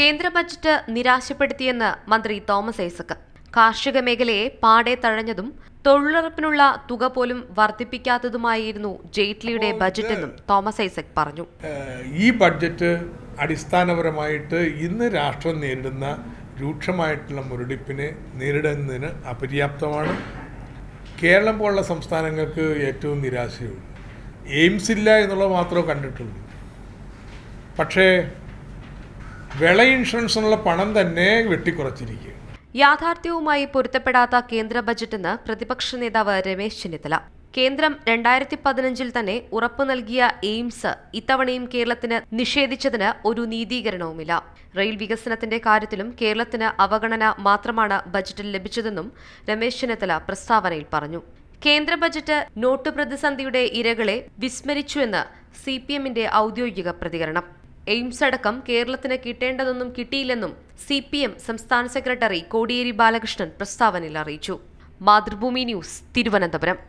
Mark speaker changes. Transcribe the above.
Speaker 1: കേന്ദ്ര ബജറ്റ് നിരാശപ്പെടുത്തിയെന്ന് മന്ത്രി തോമസ് ഐസക് കാർഷിക മേഖലയെ പാടെ തഴഞ്ഞതും തൊഴിലുറപ്പിനുള്ള തുക പോലും വർദ്ധിപ്പിക്കാത്തതുമായിരുന്നു ജെയ്റ്റ്ലിയുടെ ബജറ്റെന്നും തോമസ് ഐസക് പറഞ്ഞു
Speaker 2: ഈ ബഡ്ജറ്റ് അടിസ്ഥാനപരമായിട്ട് ഇന്ന് രാഷ്ട്രം നേരിടുന്ന രൂക്ഷമായിട്ടുള്ള മുരടിപ്പിനെ നേരിടുന്നതിന് അപര്യാപ്തമാണ് കേരളം പോലുള്ള സംസ്ഥാനങ്ങൾക്ക് ഏറ്റവും നിരാശയുള്ളൂ എയിംസ് ഇല്ല എന്നുള്ളത് മാത്രമേ കണ്ടിട്ടുള്ളൂ പക്ഷേ വിള ഇൻഷുറൻസ് എന്നുള്ള പണം തന്നെ വെട്ടിക്കുറച്ചിരിക്കുകയാണ്
Speaker 1: യാഥാർത്ഥ്യവുമായി പൊരുത്തപ്പെടാത്ത കേന്ദ്ര ബജറ്റെന്ന് പ്രതിപക്ഷ നേതാവ് രമേശ് ചെന്നിത്തല കേന്ദ്രം രണ്ടായിരത്തി പതിനഞ്ചിൽ തന്നെ ഉറപ്പു നൽകിയ എയിംസ് ഇത്തവണയും കേരളത്തിന് നിഷേധിച്ചതിന് ഒരു നീതീകരണവുമില്ല റെയിൽ വികസനത്തിന്റെ കാര്യത്തിലും കേരളത്തിന് അവഗണന മാത്രമാണ് ബജറ്റിൽ ലഭിച്ചതെന്നും രമേശ് ചെന്നിത്തല പ്രസ്താവനയിൽ പറഞ്ഞു കേന്ദ്ര ബജറ്റ് നോട്ടു പ്രതിസന്ധിയുടെ ഇരകളെ വിസ്മരിച്ചുവെന്ന് സി പി ഔദ്യോഗിക പ്രതികരണം എയിംസ് അടക്കം കേരളത്തിന് കിട്ടേണ്ടതൊന്നും കിട്ടിയില്ലെന്നും സി പി എം സംസ്ഥാന സെക്രട്ടറി കോടിയേരി ബാലകൃഷ്ണൻ പ്രസ്താവനയിൽ അറിയിച്ചു മാതൃഭൂമി ന്യൂസ് തിരുവനന്തപുരം